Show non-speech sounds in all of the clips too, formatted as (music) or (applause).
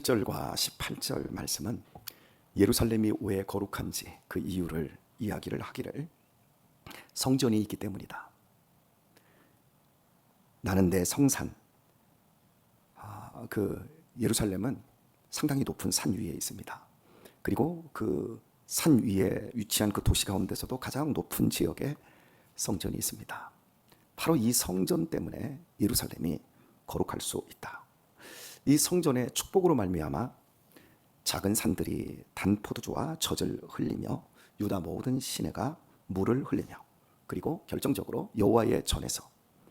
17절과 18절 말씀은 예루살렘이 왜 거룩한지 그 이유를 이야기를 하기를 성전이 있기 때문이다. 나는 내 성산. 아, 그 예루살렘은 상당히 높은 산 위에 있습니다. 그리고 그 산 위에 위치한 그 도시 가운데서도 가장 높은 지역에 성전이 있습니다. 바로 이 성전 때문에 예루살렘이 거룩할 수 있다. 이 성전의 축복으로 말미암아 작은 산들이 단 포도주와 젖을 흘리며 유다 모든 시내가 물을 흘리며 그리고 결정적으로 여호와의 전에서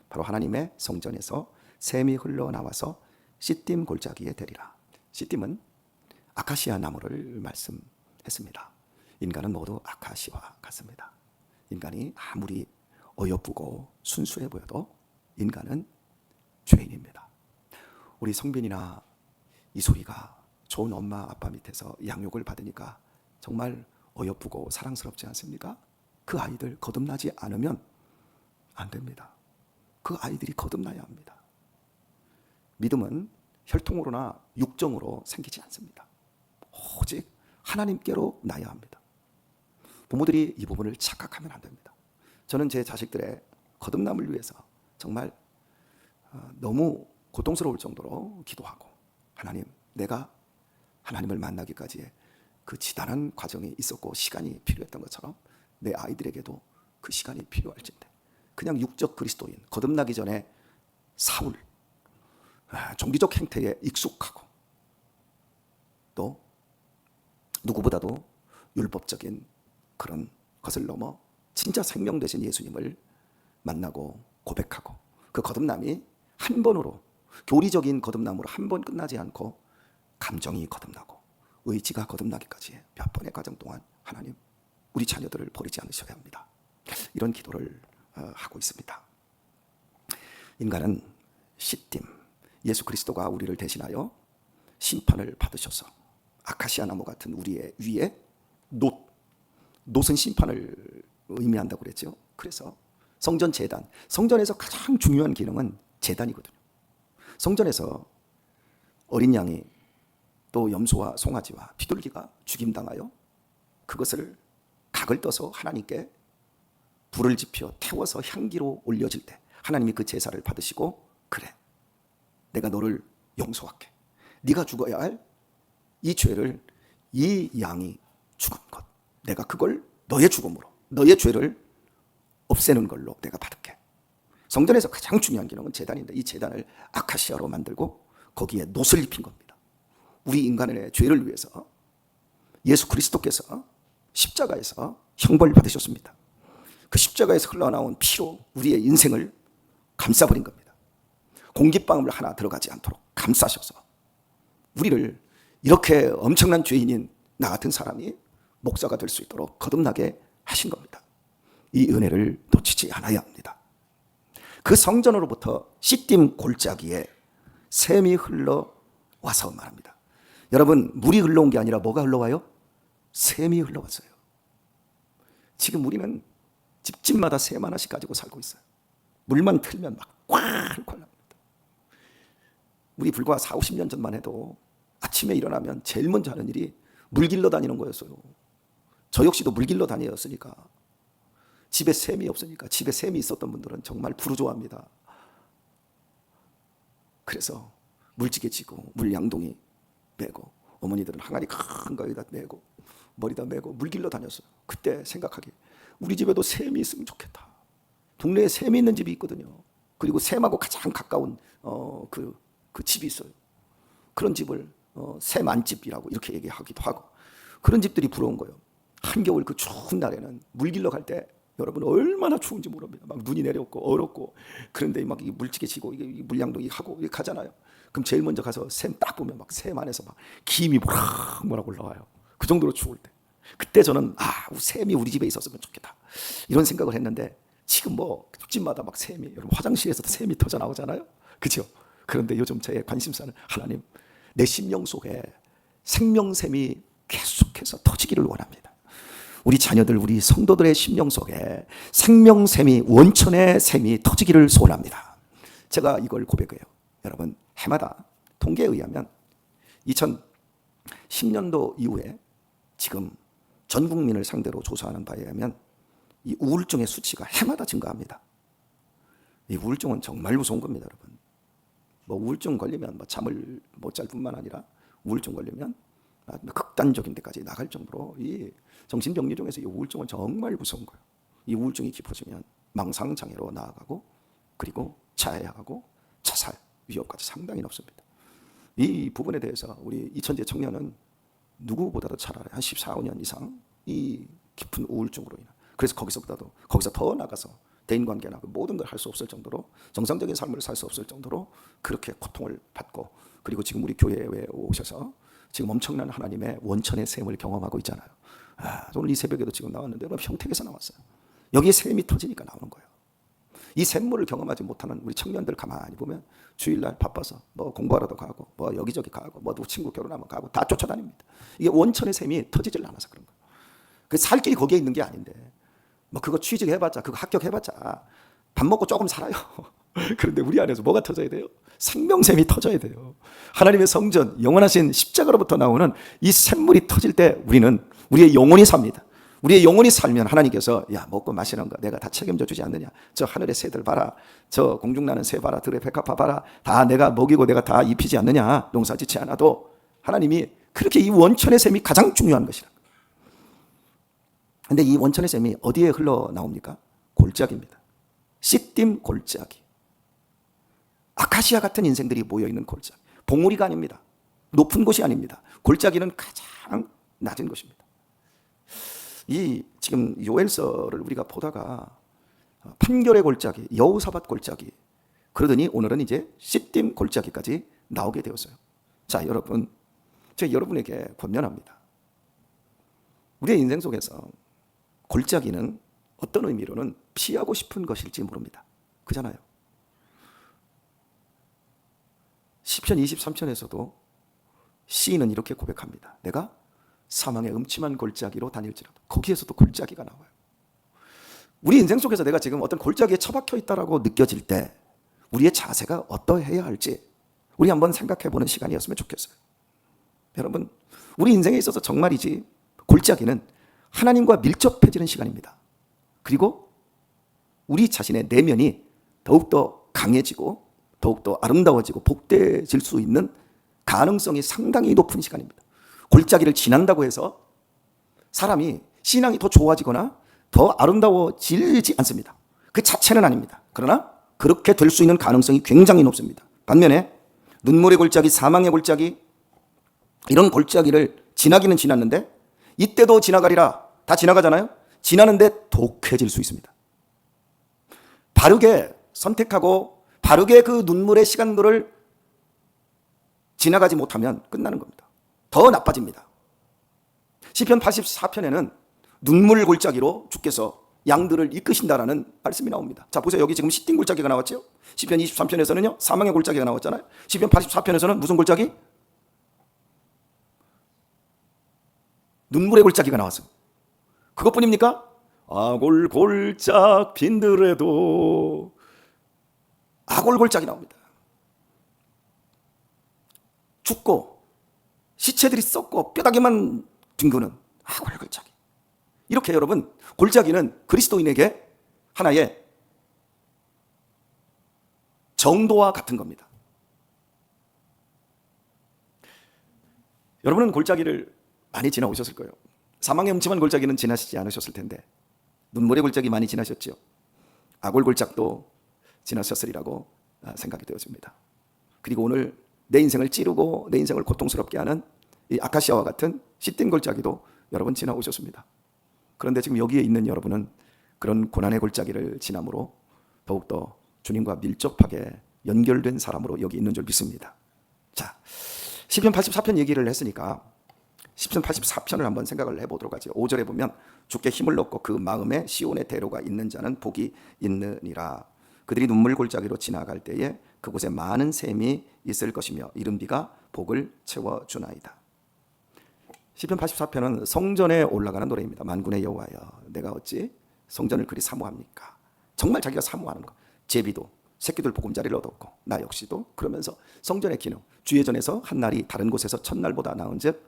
바로 하나님의 성전에서 샘이 흘러나와서 시딤 골짜기에 대리라. 시딤은 아카시아 나무를 말씀했습니다. 인간은 모두 아카시와 같습니다. 인간이 아무리 어여쁘고 순수해 보여도 인간은 죄인입니다. 우리 성빈이나 이 소희가 좋은 엄마 아빠 밑에서 양육을 받으니까 정말 어여쁘고 사랑스럽지 않습니까? 그 아이들 거듭나지 않으면 안 됩니다. 그 아이들이 거듭나야 합니다. 믿음은 혈통으로나 육정으로 생기지 않습니다. 오직 하나님께로 나야 합니다. 부모들이 이 부분을 착각하면 안 됩니다. 저는 제 자식들의 거듭남을 위해서 정말 어, 너무 고통스러울 정도로 기도하고 하나님 내가 하나님을 만나기까지의 그 지단한 과정이 있었고 시간이 필요했던 것처럼 내 아이들에게도 그 시간이 필요할진데 그냥 육적 그리스도인 거듭나기 전에 사울 아, 종기적 행태에 익숙하고 또 누구보다도 율법적인 그런 것을 넘어 진짜 생명 되신 예수님을 만나고 고백하고 그 거듭남이 한 번으로 교리적인 거듭남으로 한 번 끝나지 않고 감정이 거듭나고 의지가 거듭나기까지 몇 번의 과정 동안 하나님 우리 자녀들을 버리지 않으셔야 합니다. 이런 기도를 어, 하고 있습니다. 인간은 시딤 예수 그리스도가 우리를 대신하여 심판을 받으셔서 아카시아 나무 같은 우리의 위에 놋 놋은 심판을 의미한다고 그랬죠. 그래서 성전 재단 성전에서 가장 중요한 기능은 재단이거든요. 성전에서 어린 양이 또 염소와 송아지와 비둘기가 죽임당하여 그것을 각을 떠서 하나님께 불을 지펴 태워서 향기로 올려질 때 하나님이 그 제사를 받으시고 그래 내가 너를 용서할게. 네가 죽어야 할 이 죄를 이 양이 죽은 것 내가 그걸 너의 죽음으로 너의 죄를 없애는 걸로 내가 받을게 성전에서 가장 중요한 기능은 재단인데 이 재단을 아카시아로 만들고 거기에 노을 입힌 겁니다 우리 인간의 죄를 위해서 예수 그리스도께서 십자가에서 형벌 받으셨습니다. 그 십자가에서 흘러나온 피로 우리의 인생을 감싸버린 겁니다. 공기방울 하나 들어가지 않도록 감싸셔서 우리를 이렇게 엄청난 죄인인 나 같은 사람이 목사가 될 수 있도록 거듭나게 하신 겁니다. 이 은혜를 놓치지 않아야 합니다. 그 성전으로부터 시딤 골짜기에 샘이 흘러와서 말합니다. 여러분 물이 흘러온 게 아니라 뭐가 흘러와요? 샘이 흘러왔어요. 지금 우리는 집집마다 샘 하나씩 가지고 살고 있어요. 물만 틀면 막 꽉꽉 납니다. 우리 불과 4, 50년 전만 해도 아침에 일어나면 제일 먼저 하는 일이 물 길러 다니는 거였어요. 저 역시도 물 길러 다녔으니까 집에 샘이 없으니까 집에 샘이 있었던 분들은 정말 부르조합니다. 그래서 물지개 지고 물 양동이 메고 어머니들은 항아리 큰 거에다 메고 머리다 메고 물 길러 다녔어요. 그때 생각하기 우리 집에도 샘이 있으면 좋겠다. 동네에 샘이 있는 집이 있거든요. 그리고 샘하고 가장 가까운 어, 그, 그 집이 있어요. 그런 집을 어, 샘안집이라고 이렇게 얘기하기도 하고 그런 집들이 부러운 거예요. 한겨울 그 추운 날에는 물 길러 갈 때 여러분 얼마나 추운지 모릅니다. 막 눈이 내렸고 얼었고 그런데 막 물찌개 지고 이게 물량동이 하고 이렇게 가잖아요. 그럼 제일 먼저 가서 샘 딱 보면 막 샘 안에서 막 김이 모락모락 올라와요. 그 정도로 추울 때. 그때 저는 아 샘이 우리 집에 있었으면 좋겠다 이런 생각을 했는데 지금 뭐 집마다 막 샘이 여러분 화장실에서도 샘이 터져 나오잖아요. 그죠? 그런데 요즘 제 관심사는 하나님 내 심령 속에 생명샘이 계속해서 터지기를 원합니다. 우리 자녀들, 우리 성도들의 심령 속에 생명샘이 원천의 샘이 터지기를 소원합니다. 제가 이걸 고백해요. 여러분 해마다 통계에 의하면 2010년도 이후에 지금 전 국민을 상대로 조사하는 바에 의하면 이 우울증의 수치가 해마다 증가합니다. 이 우울증은 정말 무서운 겁니다, 여러분. 뭐 우울증 걸리면 뭐 잠을 못 잘 뿐만 아니라 우울증 걸리면 아, 극단적인 데까지 나갈 정도로 이 정신병리 중에서 이 우울증은 정말 무서운 거예요. 이 우울증이 깊어지면 망상 장애로 나아가고 그리고 자해하고 자살 위험까지 상당히 높습니다. 이 부분에 대해서 우리 이천재 청년은 누구보다도 잘 알아요. 한 14, 5년 이상 이 깊은 우울증으로 인한. 그래서 거기서보다도 거기서 더 나가서 대인 관계나 그 모든 걸 할 수 없을 정도로 정상적인 삶을 살 수 없을 정도로 그렇게 고통을 받고 그리고 지금 우리 교회에 오셔서 지금 엄청난 하나님의 원천의 샘을 경험하고 있잖아요. 아, 오늘 이 새벽에도 지금 나왔는데 여러분 평택에서 나왔어요. 여기에 샘이 터지니까 나오는 거예요. 이 샘물을 경험하지 못하는 우리 청년들 가만히 보면 주일날 바빠서 뭐 공부하러도 가고 뭐 여기저기 가고 뭐 누구 친구 결혼하면 가고 다 쫓아다닙니다. 이게 원천의 샘이 터지질 않아서 그런 거예요. 그 살 길이 거기에 있는 게 아닌데 뭐 그거 취직해봤자 그거 합격해봤자 밥 먹고 조금 살아요. (laughs) 그런데 우리 안에서 뭐가 터져야 돼요? 생명샘이 터져야 돼요. 하나님의 성전, 영원하신 십자가로부터 나오는 이 샘물이 터질 때 우리는 우리의 영혼이 삽니다. 우리의 영혼이 살면 하나님께서 야 먹고 마시는 거 내가 다 책임져 주지 않느냐? 저 하늘의 새들 봐라. 저 공중 나는 새 봐라. 들의 백합화 봐라. 다 내가 먹이고 내가 다 입히지 않느냐? 농사 짓지 않아도. 하나님이 그렇게 이 원천의 샘이 가장 중요한 것이라 근데 이 원천의 샘이 어디에 흘러나옵니까? 골짜기입니다. 씨띠임 골짜기. 아카시아 같은 인생들이 모여있는 골짜기. 봉우리가 아닙니다. 높은 곳이 아닙니다. 골짜기는 가장 낮은 곳입니다 이 지금 요엘서를 우리가 보다가 판결의 골짜기, 여우사밧 골짜기 그러더니 오늘은 이제 시딤 골짜기까지 나오게 되었어요. 자, 여러분, 제가 여러분에게 권면합니다. 우리의 인생 속에서 골짜기는 어떤 의미로는 피하고 싶은 것일지 모릅니다. 그잖아요. 시편 23편에서도 시인은 이렇게 고백합니다. 내가 사망의 음침한 골짜기로 다닐지라도 거기에서도 골짜기가 나와요. 우리 인생 속에서 내가 지금 어떤 골짜기에 처박혀 있다라고 느껴질 때 우리의 자세가 어떠해야 할지 우리 한번 생각해 보는 시간이었으면 좋겠어요. 여러분, 우리 인생에 있어서 정말이지 골짜기는 하나님과 밀접해지는 시간입니다. 그리고 우리 자신의 내면이 더욱더 강해지고 더욱더 아름다워지고 복되어질 수 있는 가능성이 상당히 높은 시간입니다. 골짜기를 지난다고 해서 사람이 신앙이 더 좋아지거나 더 아름다워지지 않습니다. 그 자체는 아닙니다. 그러나 그렇게 될 수 있는 가능성이 굉장히 높습니다. 반면에 눈물의 골짜기, 사망의 골짜기 이런 골짜기를 지나기는 지났는데 이때도 지나가리라 다 지나가잖아요. 지나는데 독해질 수 있습니다. 바르게 선택하고 바르게 그 눈물의 시간들을 지나가지 못하면 끝나는 겁니다. 더 나빠집니다. 시편 84편에는 눈물 골짜기로 주께서 양들을 이끄신다라는 말씀이 나옵니다. 자, 보세요. 여기 지금 시띵 골짜기가 나왔죠? 시편 23편에서는요. 사망의 골짜기가 나왔잖아요. 시편 84편에서는 무슨 골짜기? 눈물의 골짜기가 나왔어요. 그것뿐입니까? 아골 골짝 빈들에도 아골 골짜기 나옵니다. 죽고 시체들이 썩고 뼈다귀만 뒹구는 아골 골짜기. 이렇게 여러분 골짜기는 그리스도인에게 하나의 정도와 같은 겁니다. 여러분은 골짜기를 많이 지나오셨을 거예요. 사망의 음침한 골짜기는 지나시지 않으셨을 텐데 눈물의 골짜기 많이 지나셨죠. 아골 골짝도 지나셨으리라고 생각이 되었습니다. 그리고 오늘 내 인생을 찌르고 내 인생을 고통스럽게 하는 이 아카시아와 같은 시딘 골짜기도 여러분 지나오셨습니다. 그런데 지금 여기에 있는 여러분은 그런 고난의 골짜기를 지남으로 더욱더 주님과 밀접하게 연결된 사람으로 여기 있는 줄 믿습니다. 자, 시편 84편 얘기를 했으니까 시편 84편을 한번 생각을 해보도록 하죠. 5절에 보면 주께 힘을 얻고 그 마음에 시온의 대로가 있는 자는 복이 있느니라. 그들이 눈물 골짜기로 지나갈 때에 그곳에 많은 샘이 있을 것이며 이른 비가 복을 채워 주나이다. 시편 84편은 성전에 올라가는 노래입니다. 만군의 여호와여, 내가 어찌 성전을 그리 사모합니까? 정말 자기가 사모하는 거. 제비도 새끼들 보금자리를 얻었고 나 역시도 그러면서 성전의 기능 주의 전에서 한 날이 다른 곳에서 첫날보다 나은즉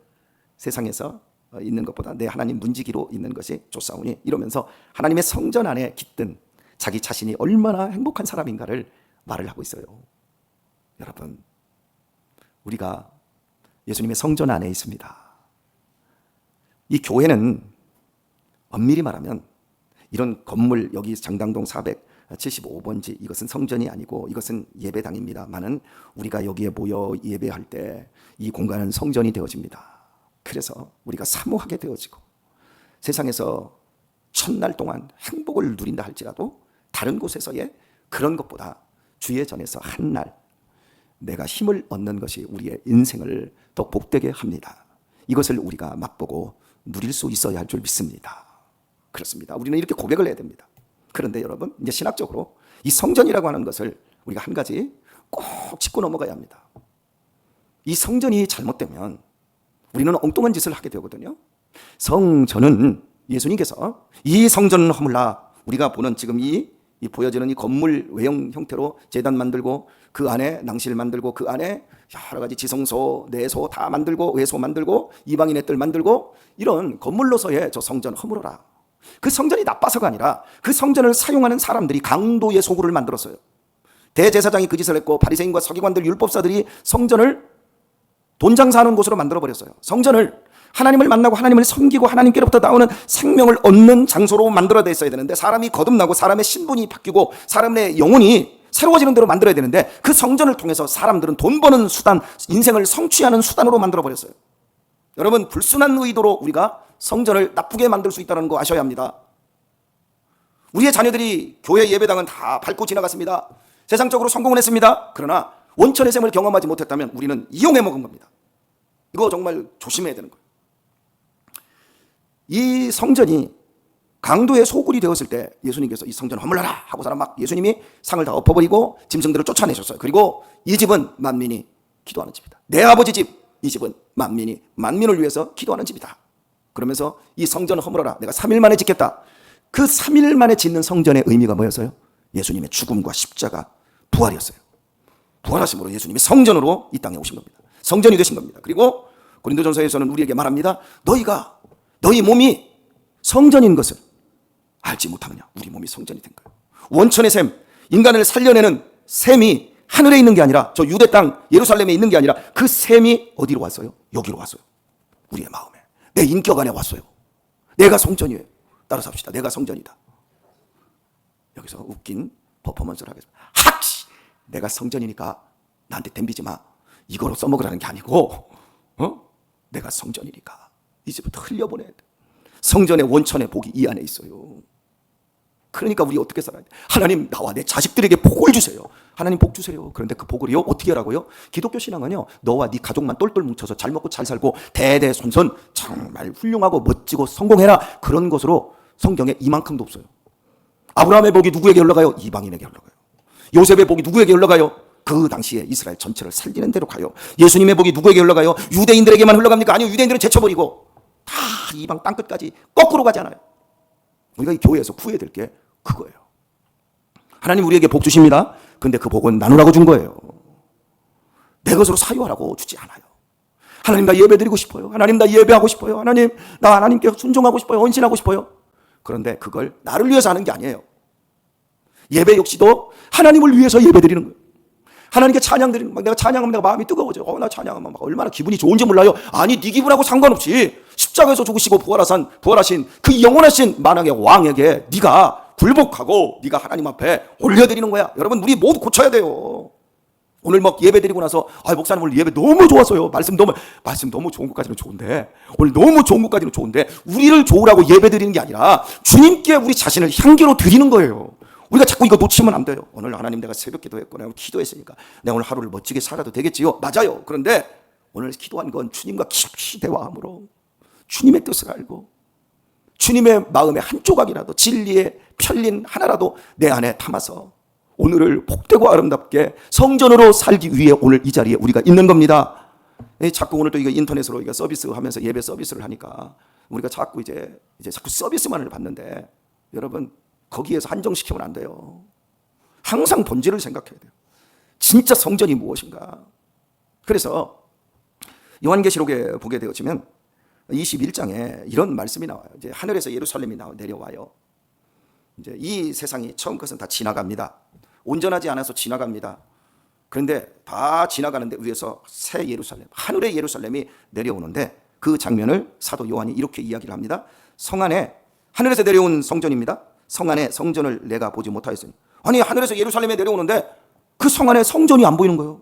세상에서 어, 있는 것보다 내 하나님 문지기로 있는 것이 좋사오니 이러면서 하나님의 성전 안에 깃든 자기 자신이 얼마나 행복한 사람인가를 말을 하고 있어요. 여러분 우리가 예수님의 성전 안에 있습니다. 이 교회는 엄밀히 말하면 이런 건물 여기 장당동 475번지 이것은 성전이 아니고 이것은 예배당입니다만은 우리가 여기에 모여 예배할 때 이 공간은 성전이 되어집니다. 그래서 우리가 사모하게 되어지고 세상에서 첫날 동안 행복을 누린다 할지라도 다른 곳에서의 그런 것보다 주의 전에서 한 날 내가 힘을 얻는 것이 우리의 인생을 더 복되게 합니다. 이것을 우리가 맛보고 누릴 수 있어야 할 줄 믿습니다. 그렇습니다. 우리는 이렇게 고백을 해야 됩니다. 그런데 여러분, 이제 신학적으로 이 성전이라고 하는 것을 우리가 한 가지 꼭 짚고 넘어가야 합니다. 이 성전이 잘못되면 우리는 엉뚱한 짓을 하게 되거든요. 성전은 예수님께서 이 성전은 허물라 우리가 보는 지금 이, 이 보여지는 이 건물 외형 형태로 재단 만들고 그 안에 낭실 만들고 그 안에 여러 가지 지성소, 내소 다 만들고 외소 만들고 이방인의 뜰 만들고 이런 건물로서의 저 성전 허물어라. 그 성전이 나빠서가 아니라 그 성전을 사용하는 사람들이 강도의 소굴을 만들었어요. 대제사장이 그 짓을 했고 바리새인과 서기관들 율법사들이 성전을 돈 장사하는 곳으로 만들어 버렸어요. 성전을 하나님을 만나고 하나님을 섬기고 하나님께로부터 나오는 생명을 얻는 장소로 만들어야 있어야 되는데 사람이 거듭나고 사람의 신분이 바뀌고 사람의 영혼이 새로워지는 대로 만들어야 되는데 그 성전을 통해서 사람들은 돈 버는 수단, 인생을 성취하는 수단으로 만들어 버렸어요. 여러분 불순한 의도로 우리가 성전을 나쁘게 만들 수 있다는 거 아셔야 합니다. 우리의 자녀들이 교회 예배당은 다 밟고 지나갔습니다. 세상적으로 성공을 했습니다. 그러나 원천의 셈을 경험하지 못했다면 우리는 이용해 먹은 겁니다. 이거 정말 조심해야 되는 거예요. 이 성전이 강도의 소굴이 되었을 때 예수님께서 이 성전 허물러라 하고서는 막 예수님이 상을 다 엎어버리고 짐승들을 쫓아내셨어요. 그리고 이 집은 만민이 기도하는 집이다. 내 아버지 집, 이 집은 만민이 만민을 위해서 기도하는 집이다. 그러면서 이 성전을 허물어라. 내가 3일 만에 짓겠다. 그 3일 만에 짓는 성전의 의미가 뭐였어요? 예수님의 죽음과 십자가, 부활이었어요. 부활하심으로 예수님이 성전으로 이 땅에 오신 겁니다. 성전이 되신 겁니다. 그리고 고린도전서에서는 우리에게 말합니다. 너희가 너희 몸이 성전인 것을 알지 못하느냐? 우리 몸이 성전이 된 거예요. 원천의 샘, 인간을 살려내는 샘이 하늘에 있는 게 아니라 저 유대 땅 예루살렘에 있는 게 아니라 그 샘이 어디로 왔어요? 여기로 왔어요. 우리의 마음에 내 인격 안에 왔어요. 내가 성전이에요. 따라서 합시다. 내가 성전이다. 여기서 웃긴 퍼포먼스를 하겠습니다. 학시 내가 성전이니까 나한테 덤비지 마. 이거로 써먹으라는 게 아니고, 어? 내가 성전이니까 이제부터 흘려보내야 돼. 성전의 원천의 복이 이 안에 있어요. 그러니까 우리 어떻게 살아야 돼? 하나님 나와 내 자식들에게 복을 주세요. 하나님 복 주세요. 그런데 그 복을요 어떻게 하라고요? 기독교 신앙은요 너와 네 가족만 똘똘 뭉쳐서 잘 먹고 잘 살고 대대손손 정말 훌륭하고 멋지고 성공해라 그런 것으로 성경에 이만큼도 없어요. 아브라함의 복이 누구에게 흘러가요? 이방인에게 흘러가요. 요셉의 복이 누구에게 흘러가요? 그 당시에 이스라엘 전체를 살리는 대로 가요. 예수님의 복이 누구에게 흘러가요? 유대인들에게만 흘러갑니까? 아니요. 유대인들은 제쳐버리고 다 이방 땅끝까지 거꾸로 가잖아요. 우리가 이 교회에서 구해야 될게 그거예요. 하나님 우리에게 복 주십니다. 근데 그 복은 나누라고 준 거예요. 내 것으로 사유하라고 주지 않아요. 하나님 나 예배 드리고 싶어요. 하나님 나 예배하고 싶어요. 하나님 나 하나님께 순종하고 싶어요. 헌신하고 싶어요. 그런데 그걸 나를 위해서 하는 게 아니에요. 예배 역시도 하나님을 위해서 예배 드리는 거예요. 하나님께 찬양 드리는 거. 내가 찬양하면 내가 마음이 뜨거워져. 어, 나 찬양하면 막 얼마나 기분이 좋은지 몰라요. 아니, 네 기분하고 상관없이 십자가에서 죽으시고 부활하신 부활하신 그 영원하신 만왕의 왕에게 네가 굴복하고 네가 하나님 앞에 올려드리는 거야. 여러분, 우리 모두 고쳐야 돼요. 오늘 막 예배 드리고 나서 아 목사님 오늘 예배 너무 좋았어요. 말씀 너무 말씀 너무 좋은 것까지는 좋은데 오늘 너무 좋은 것까지는 좋은데 우리를 좋으라고 예배 드리는 게 아니라 주님께 우리 자신을 향기로 드리는 거예요. 우리가 자꾸 이거 놓치면 안 돼요. 오늘 하나님 내가 새벽 기도했고 내가 기도했으니까 내가 오늘 하루를 멋지게 살아도 되겠지요. 맞아요. 그런데 오늘 기도한 건 주님과 깊이 대화함으로 주님의 뜻을 알고 주님의 마음의 한 조각이라도 진리의 편린 하나라도 내 안에 담아서 오늘을 복되고 아름답게 성전으로 살기 위해 오늘 이 자리에 우리가 있는 겁니다. 예, 자꾸 오늘 또 이거 인터넷으로 이거 서비스 하면서 예배 서비스를 하니까 우리가 자꾸 이제 이제 자꾸 서비스만을 받는데 여러분 거기에서 한정시키면 안 돼요. 항상 본질을 생각해야 돼요. 진짜 성전이 무엇인가? 그래서 요한계시록에 보게 되어지면 21장에 이런 말씀이 나와요. 이제 하늘에서 예루살렘이 내려와요. 이제 이 세상이 처음 것은 다 지나갑니다. 온전하지 않아서 지나갑니다. 그런데 다 지나가는데 위에서 새 예루살렘, 하늘의 예루살렘이 내려오는데 그 장면을 사도 요한이 이렇게 이야기를 합니다. 성 안에 하늘에서 내려온 성전입니다. 성 안에 성전을 내가 보지 못하였으니 아니 하늘에서 예루살렘에 내려오는데 그 성 안에 성전이 안 보이는 거예요.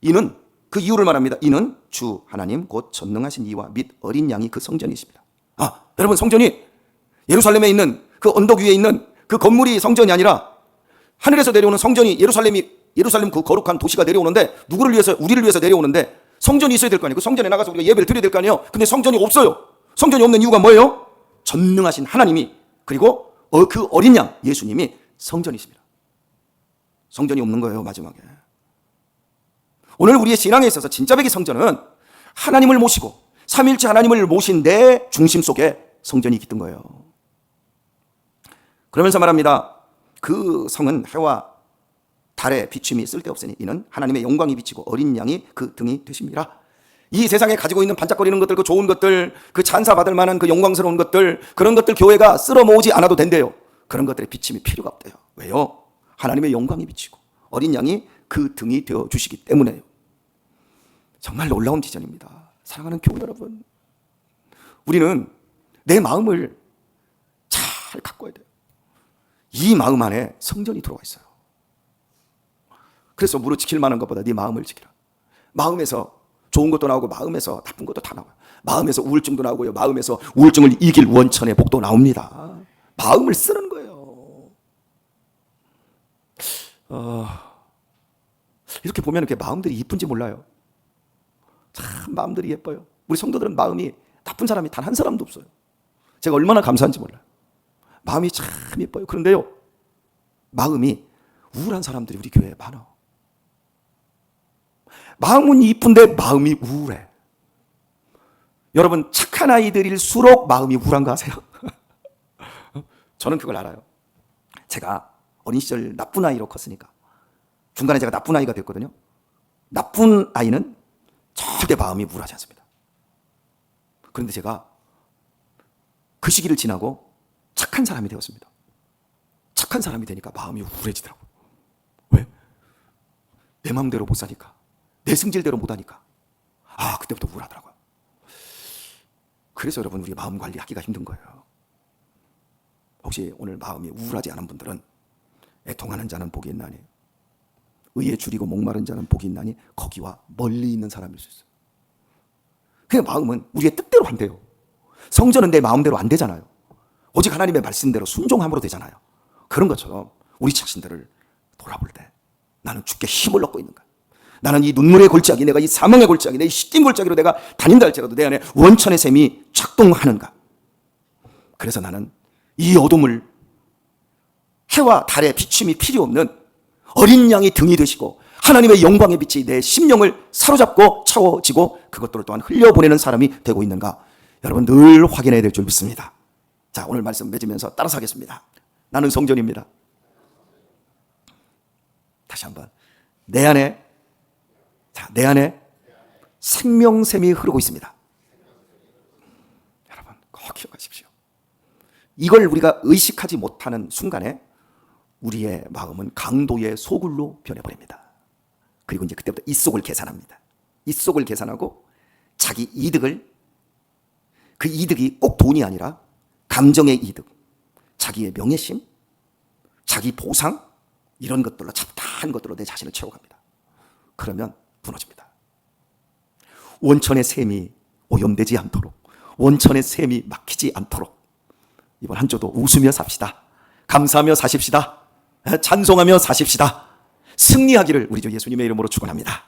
이는 그 이유를 말합니다. 이는 주 하나님 곧 전능하신 이와 및 어린 양이 그 성전이십니다. 아, 여러분 성전이 예루살렘에 있는 그 언덕 위에 있는 그 건물이 성전이 아니라 하늘에서 내려오는 성전이 예루살렘이 예루살렘 그 거룩한 도시가 내려오는데 누구를 위해서 우리를 위해서 내려오는데 성전이 있어야 될 거 아니에요. 그 성전에 나가서 우리가 예배를 드려야 될 거 아니에요. 근데 성전이 없어요. 성전이 없는 이유가 뭐예요? 전능하신 하나님이 그리고 어, 그 어린 양 예수님이 성전이십니다. 성전이 없는 거예요, 마지막에. 오늘 우리의 신앙에 있어서 진짜 백의 성전은 하나님을 모시고 삼일째 하나님을 모신 내 중심 속에 성전이 깃든 거예요. 그러면서 말합니다. 그 성은 해와 달의 비춤이 쓸데없으니 이는 하나님의 영광이 비치고 어린 양이 그 등이 되십니다. 이 세상에 가지고 있는 반짝거리는 것들, 그 좋은 것들, 그 찬사 받을 만한 그 영광스러운 것들, 그런 것들 교회가 쓸어 모으지 않아도 된대요. 그런 것들의 비침이 필요가 없대요. 왜요? 하나님의 영광이 비치고 어린 양이 그 등이 되어 주시기 때문에요. 정말 놀라운 지전입니다. 사랑하는 교우 여러분. 우리는 내 마음을 잘 가꿔야 돼요. 이 마음 안에 성전이 들어와 있어요. 그래서 무릇 지킬 만한 것보다 네 마음을 지키라. 마음에서 좋은 것도 나오고 마음에서 나쁜 것도 다 나와요. 마음에서 우울증도 나오고요. 마음에서 우울증을 이길 원천의 복도 나옵니다. 마음을 쓰는 거예요. 어, 이렇게 보면 이렇게 마음들이 이쁜지 몰라요. 참 마음들이 예뻐요. 우리 성도들은 마음이 나쁜 사람이 단 한 사람도 없어요. 제가 얼마나 감사한지 몰라요. 마음이 참 예뻐요. 그런데요, 마음이 우울한 사람들이 우리 교회에 많아. 마음은 이쁜데 마음이 우울해. 여러분, 착한 아이들일수록 마음이 우울한 거 아세요? 저는 그걸 알아요. 제가 어린 시절 나쁜 아이로 컸으니까. 중간에 제가 나쁜 아이가 됐거든요. 나쁜 아이는 절대 마음이 우울하지 않습니다. 그런데 제가 그 시기를 지나고 착한 사람이 되었습니다. 착한 사람이 되니까 마음이 우울해지더라고요. 왜? 내 마음대로 못 사니까. 내 승질대로 못 하니까. 아, 그때부터 우울하더라고요. 그래서 여러분, 우리 마음 관리하기가 힘든 거예요. 혹시 오늘 마음이 우울하지 않은 분들은 애통하는 자는 복이 있나니 의에 줄이고 목마른 자는 복이 있나니 거기와 멀리 있는 사람일 수 있어요. 그 마음은 우리의 뜻대로 안 돼요. 성전은 내 마음대로 안 되잖아요. 오직 하나님의 말씀대로 순종함으로 되잖아요. 그런 것처럼 우리 자신들을 돌아볼 때 나는 주께 힘을 얻고 있는가? 나는 이 눈물의 골짜기, 내가 이 사망의 골짜기, 내이 시딘 골짜기로 내가 다닌다 할지라도 내 안에 원천의 셈이 작동하는가? 그래서 나는 이 어둠을 해와 달의 비춤이 필요 없는 어린 양이 등이 되시고 하나님의 영광의 빛이 내 심령을 사로잡고 채워지고 그것들을 또한 흘려보내는 사람이 되고 있는가? 여러분 늘 확인해야 될 줄 믿습니다. 자, 오늘 말씀 맺으면서 따라서 하겠습니다. 나는 성전입니다. 다시 한번. 내 안에, 자, 내 안에 생명샘이 흐르고 있습니다. 여러분, 꼭 기억하십시오. 이걸 우리가 의식하지 못하는 순간에 우리의 마음은 강도의 소굴로 변해버립니다. 그리고 이제 그때부터 이 속을 계산합니다. 이 속을 계산하고 자기 이득을 그 이득이 꼭 돈이 아니라 감정의 이득, 자기의 명예심, 자기 보상 이런 것들로 잡다한 것들로 내 자신을 채워갑니다. 그러면 무너집니다. 원천의 셈이 오염되지 않도록 원천의 셈이 막히지 않도록 이번 한 주도 웃으며 삽시다. 감사하며 사십시다. 찬송하며 사십시다. 승리하기를 우리 주 예수님의 이름으로 축원합니다.